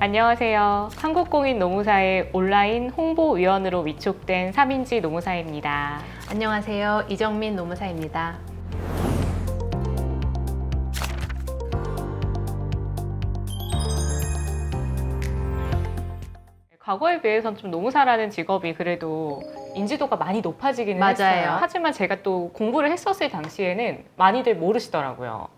안녕하세요. 한국공인 노무사의 온라인 홍보위원으로 위촉된 삼인지 노무사입니다. 안녕하세요. 이정민 노무사입니다. 과거에 비해서는 좀 노무사라는 직업이 그래도 인지도가 많이 높아지기는 맞아요. 했어요. 하지만 제가 또 공부를 했었을 당시에는 많이들 모르시더라고요.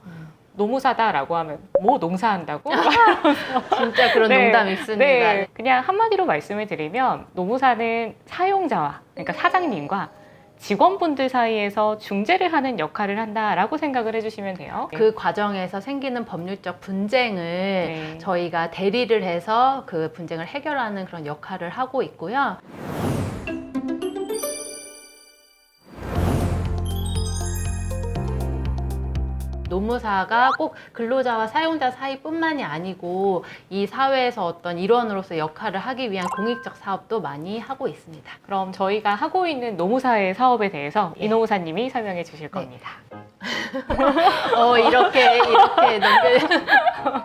노무사다라고 하면 뭐 농사한다고? 진짜 그런 네, 농담 있습니다. 네, 그냥 한마디로 말씀을 드리면 노무사는 사용자와 그러니까 사장님과 직원분들 사이에서 중재를 하는 역할을 한다라고 생각을 해주시면 돼요. 그 과정에서 생기는 법률적 분쟁을 네. 저희가 대리를 해서 그 분쟁을 해결하는 그런 역할을 하고 있고요. 노무사가 꼭 근로자와 사용자 사이뿐만이 아니고 이 사회에서 어떤 일원으로서 역할을 하기 위한 공익적 사업도 많이 하고 있습니다. 그럼 저희가 하고 있는 노무사의 사업에 대해서 예. 이노무사님이 설명해 주실 네. 겁니다. 어 이렇게 이렇게 넘겨 어,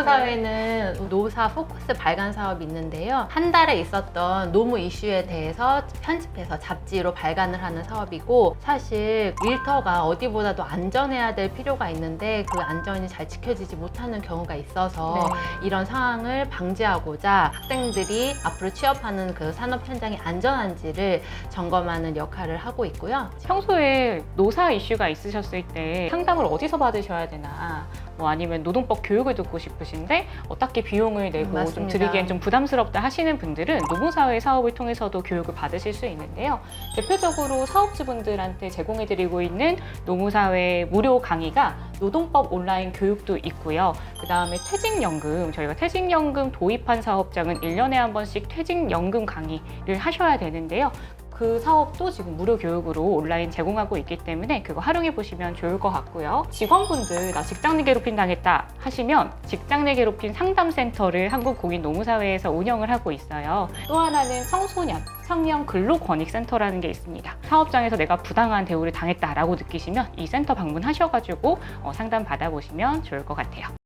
노무사회는 노사 포커스 발간 사업이 있는데요. 한 달에 있었던 노무 이슈에 대해서 편집해서 잡지로 발간을 하는 사업이고 사실 일터가 어디보다도 안전해야 될 필요가 있는데 그 안전이 잘 지켜지지 못하는 경우가 있어서 네. 이런 상황을 방지하고자 학생들이 앞으로 취업하는 그 산업 현장이 안전한지를 점검하는 역할을 하고 있고요. 평소에 노사 이슈가 있으셨을 때 상담을 어디서 받으셔야 되나 뭐 아니면 노동법 교육을 듣고 싶으신데 어떻게 비용을 내고 좀 맞습니다. 드리기엔 좀 부담스럽다 하시는 분들은 노무사회 사업을 통해서도 교육을 받으실 수 있는데요. 대표적으로 사업주분들한테 제공해드리고 있는 노무사회 무료 강의가 노동법 온라인 교육도 있고요. 그 다음에 퇴직연금, 저희가 퇴직연금 도입한 사업장은 1년에 한 번씩 퇴직연금 강의를 하셔야 되는데요. 그 사업도 지금 무료 교육으로 온라인 제공하고 있기 때문에 그거 활용해 보시면 좋을 것 같고요. 직원분들 나 직장 내 괴롭힘 당했다 하시면 직장 내 괴롭힘 상담센터를 한국공인노무사회에서 운영을 하고 있어요. 또 하나는 청소년 청년 근로권익센터라는 게 있습니다. 사업장에서 내가 부당한 대우를 당했다라고 느끼시면 이 센터 방문하셔가지고 어, 상담 받아보시면 좋을 것 같아요.